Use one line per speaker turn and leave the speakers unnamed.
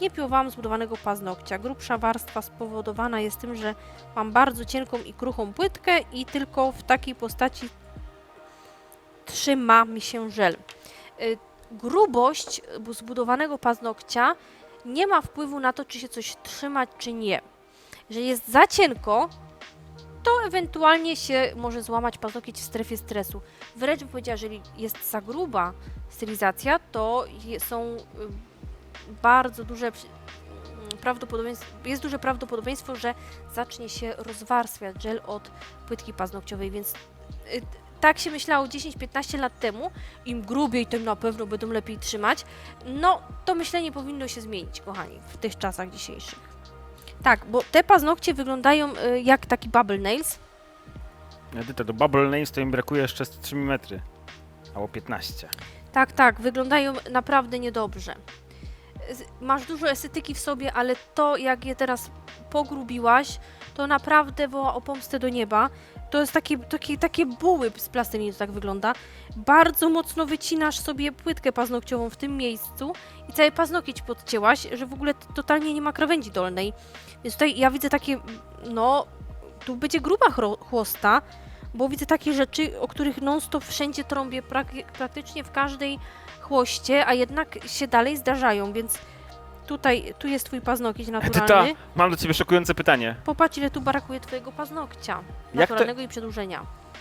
Nie piłowałam zbudowanego paznokcia. Grubsza warstwa spowodowana jest tym, że mam bardzo cienką i kruchą płytkę i tylko w takiej postaci trzyma mi się żel. Y, Grubość zbudowanego paznokcia nie ma wpływu na to, czy się coś trzyma, czy nie. Jeżeli jest za cienko, to ewentualnie się może złamać paznokieć w strefie stresu. Wręcz bym powiedziała, jeżeli jest za gruba stylizacja, to są y, bardzo duże mm, prawdopodobieństwo, jest duże prawdopodobieństwo, że zacznie się rozwarstwiać żel od płytki paznokciowej, więc y, tak się myślało 10-15 lat temu, im grubiej, tym na pewno będą lepiej trzymać. No, to myślenie powinno się zmienić, kochani, w tych czasach dzisiejszych. Tak, bo te paznokcie wyglądają y, jak taki bubble nails.
Edyta, do Bubble Names to im brakuje jeszcze z 3 mm. Albo 15.
Tak, tak, wyglądają naprawdę niedobrze. Masz dużo estetyki w sobie, ale to, jak je teraz pogrubiłaś, to naprawdę woła o pomstę do nieba. To jest takie, takie, takie buły z plasteliny, to tak wygląda. Bardzo mocno wycinasz sobie płytkę paznokciową w tym miejscu i cały paznokieć podcięłaś, że w ogóle totalnie nie ma krawędzi dolnej. Więc tutaj ja widzę takie, no, tu będzie gruba chro- chłosta, bo widzę takie rzeczy, o których non-stop wszędzie trąbię, prak- praktycznie w każdej chłoście, a jednak się dalej zdarzają, więc tutaj, tu jest twój paznokieć
Edyta,
naturalny.
mam do ciebie szokujące pytanie.
Popatrz, ile tu brakuje twojego paznokcia
Jak to-
naturalnego i przedłużenia.